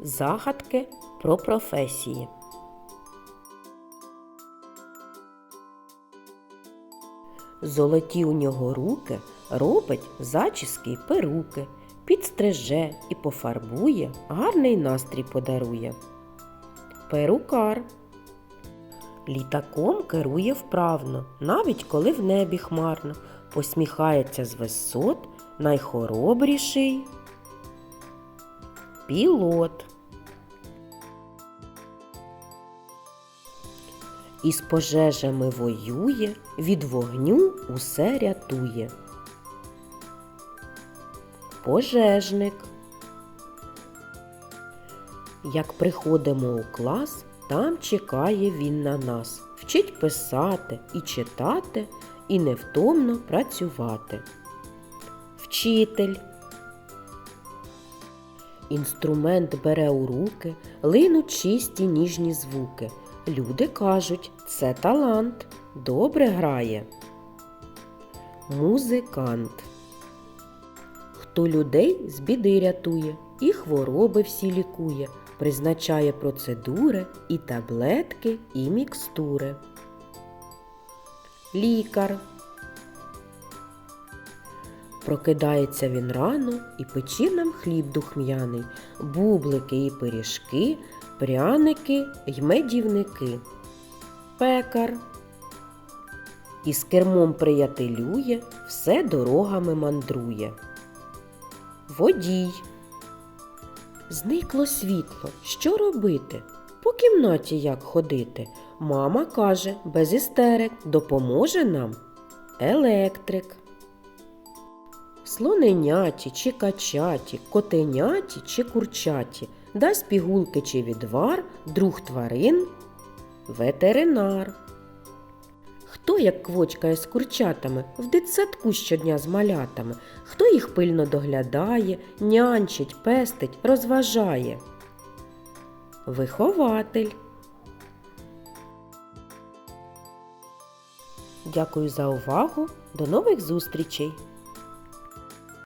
Загадки про професії. Золоті у нього руки робить зачіски й перуки, підстриже і пофарбує, гарний настрій подарує. Перукар. Літаком керує вправно, навіть коли в небі хмарно, посміхається з висот, найхоробріший. Пілот. Із пожежами воює, від вогню усе рятує. Пожежник. Як приходимо у клас, там чекає він на нас, вчить писати і читати, і невтомно працювати. Вчитель. Інструмент бере у руки, линуть чисті ніжні звуки. Люди кажуть, це талант, добре грає. Музикант. Хто людей з біди рятує і хвороби всі лікує, призначає процедури і таблетки, і мікстури. Лікар. Прокидається він рано і пече нам хліб духм'яний, бублики і пиріжки, пряники й медівники. Пекар. Із кермом приятелює, все дорогами мандрує. Водій. Зникло світло. Що робити? По кімнаті як ходити? Мама каже, без істерик допоможе нам електрик. Слоненяті чи качаті, котеняті чи курчаті, дасть пігулки чи відвар, друг тварин, ветеринар. Хто як квочкає з курчатами в дитсадку щодня з малятами, хто їх пильно доглядає, нянчить, пестить, розважає? Вихователь. Дякую за увагу. До нових зустрічей!